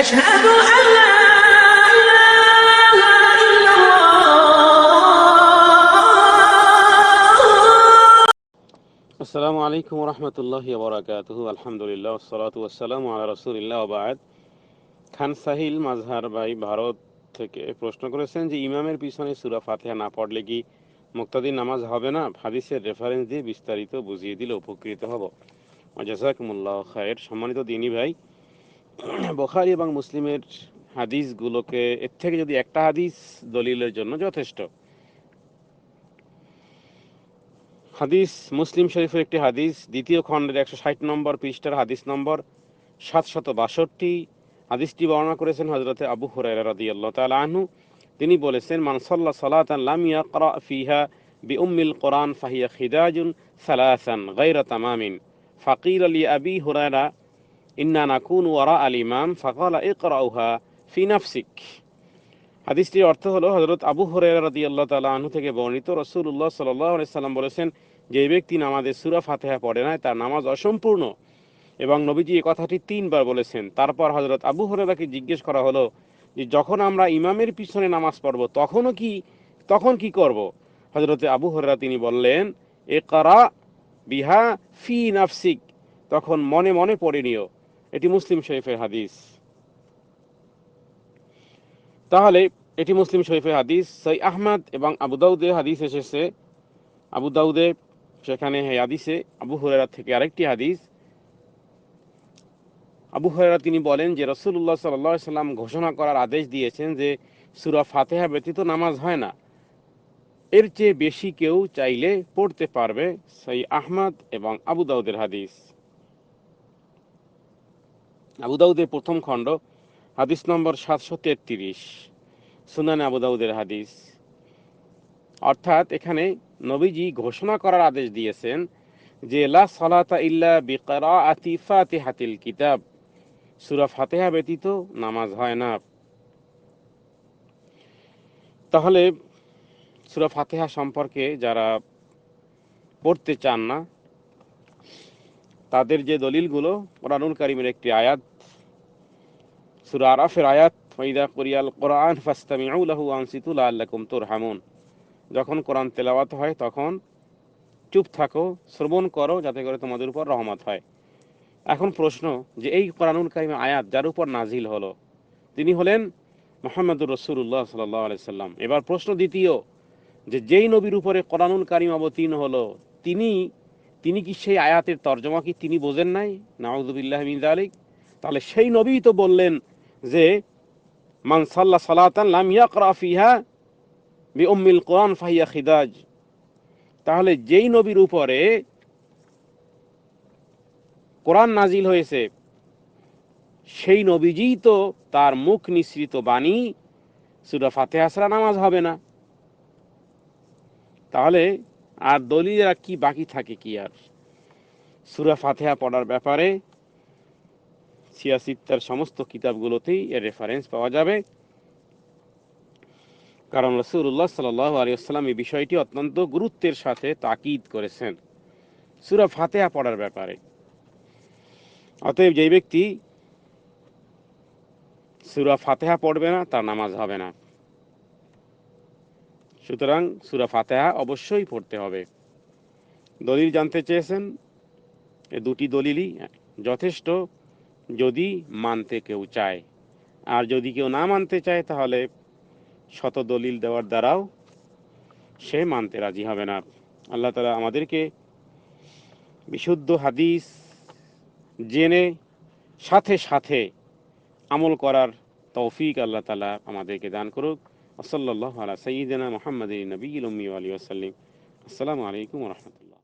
أشهد أن لا إله إلا الله আসসালামু আলাইকুম রহমতুল্লাহ বরাকাতুহ আলহামদুলিল্লাহ সালাতু আসসালামু আলা রসুলিল্লাহ বাদ খান সাহিল মাজহার ভাই ভারত থেকে প্রশ্ন করেছেন যে ইমামের পিছনে সুরা ফাতিহা না পড়লে কি মুক্তাদি নামাজ হবে না হাদিসের রেফারেন্স দিয়ে বিস্তারিত বুঝিয়ে দিলে উপকৃত হব জাজাকুমুল্লাহ খায়ের সম্মানিত দিনী ভাই বখারি এবং মুসলিমের হাদিসগুলোকে, এর থেকে যদি একটা হাদিস দলিলের জন্য যথেষ্ট। হাদিস, মুসলিম শরীফের একটি হাদিস, দ্বিতীয় খণ্ডের একশো ষাট নম্বর পৃষ্ঠার হাদিস নম্বর সাতশত বাষট্টি। হাদিসটি বর্ণনা করেছেন হজরতে আবু হুরাইরা রাদিয়াল্লাহু তাআলা আনহু। তিনি বলেছেন, মান সাল্লা সালাতান লাম ইয়াকরা ফিহা বিউম্মিল কোরআন ফাহিয়া খিদাজুন সালাসান গায়রা তামামিন। ফাকির আলী আবি হুরায়রা ইন্না নাকুন ওয়ারা আল ইমাম ফাকালা ইকরাউহা ফি নাফসিক হাদিসটির অর্থ হলো হজরত আবু হরেরা রাদিয়াল্লাহু তাআলা আনহু থেকে বর্ণিত রাসূলুল্লাহ সাল্লাল্লাহু আলাইহি সাল্লাম বলেছেন, যে ব্যক্তি নামাজে সূরা ফাতিহা পড়ে না তার নামাজ অসম্পূর্ণ। এবং নবীজি এই কথাটি তিনবার বলেছেন। তারপর হজরত আবু হরেরাকে জিজ্ঞেস করা হলো যে, যখন আমরা ইমামের পিছনে নামাজ পড়ব, তখনও কি, তখন কি করব? হজরতে আবু হরেরা তিনি বললেন এ করা বিহা ফি নাফসিক। তখন মনে মনে পড়ে নিও। এটি মুসলিম শরীফের হাদিস। তাহলে, এটি মুসলিম শরীফের হাদিস, সই আহমদ এবং আবু হাদিস এসেছে। আবু দাউদে, সেখানে এই হাদিসে আবু হুরেরা থেকে আরেকটি হাদিস। আবু হুরেরা তিনি বলেন যে রসুল্লাহ সাল্লাহ সাল্লাম ঘোষণা করার আদেশ দিয়েছেন যে, সুরা ফাতেহা ব্যতীত নামাজ হয় না। এর চেয়ে বেশি কেউ চাইলে পড়তে পারবে সই আহমদ এবং আবু দাউদের হাদিস। আবু দাউদের প্রথম খণ্ড, হাদিস নম্বর সাতশো তেত্রিশ, সুনান আবু দাউদের হাদিস। অর্থাৎ এখানে নবীজি ঘোষণা করার আদেশ দিয়েছেন যে, লা সালাতা ইল্লা বিকরা আতি ফাতিহাতিল কিতাব। সুরা ফাতেহা ব্যতীত নামাজ হয় না। তাহলে সুরা ফাতেহা সম্পর্কে যারা পড়তে চান না তাদের যে দলিলগুলো কোরআনুল কারিমের একটি আয়াত, সুরা আরাফের আয়াত ফাইদা কুরিয়াল কোরআন ফাস্তামিউ লাহু আনসিতু লাআল্লাকুম তুরহামুন। যখন কোরআন তেলাওয়াত হয়, তখন চুপ থাকো, শ্রবণ করো, যাতে করে তোমাদের উপর রহমত হয়। এখন প্রশ্ন, যে এই কোরআনুল কারিমের আয়াত যার উপর নাজিল হলো, তিনি হলেন মোহাম্মদুর রসুল্লাহ সাল্লাহ আলাইসাল্লাম এবার প্রশ্ন দ্বিতীয়, যে যেই নবীর উপরে কোরআনুল কারিম অবতীর্ণ হলো, তিনি তিনি কি সেই আয়াতের তর্জমা কি তিনি বোঝেন নাই? নাউজুবিল্লাহ মিন আলিক তাহলে সেই নবী তো বললেন যে মানসাল্লা সালাতান লাম ইয়াকরা বি উম্মিল কোরআন ফাহিয়া খিদাজ। তাহলে যেই নবীর উপরে কোরআন নাজিল হয়েছে, সেই নবীজিই তো তার মুখ নিঃসৃত বাণী, সুরা ফাতেহা ছাড়া নামাজ হবে না। তাহলে আর দলিলেরা কি বাকি থাকে কি আর? সুরা ফাতেহা পড়ার ব্যাপারে সিয়াসিত্তার সমস্ত কিতাবগুলোতেই এর রেফারেন্স পাওয়া যাবে। কারণ রসুল্লাহ সাল্লাহ আলিয়াল্লাম এই বিষয়টি অত্যন্ত গুরুত্বের সাথে তাকিদ করেছেন সুরা ফাতেহা পড়ার ব্যাপারে। অতএব যেই ব্যক্তি সুরা ফাতেহা পড়বে না, তার নামাজ হবে না। সুতরাং সুরা ফাতেহা অবশ্যই পড়তে হবে। দলিল জানতে চেয়েছেন, এ দুটি দলিলই যথেষ্ট। যদি মানতে কেউ চায়, আর যদি কেউ না মানতে চায়, তাহলে শত দলিল দেওয়ার দ্বারাও সে মানতে রাজি হবে না। আল্লাহ তালা আমাদেরকে বিশুদ্ধ হাদিস জেনে সাথে সাথে আমল করার তৌফিক আল্লাহ তালা আমাদেরকে দান করুক। ওসল্লাহ আলা সঈদিনা মোহাম্মদ নবী উম্মি আলী ওসাল্লিম আসসালামু আলাইকুম রহমতুল্লাহ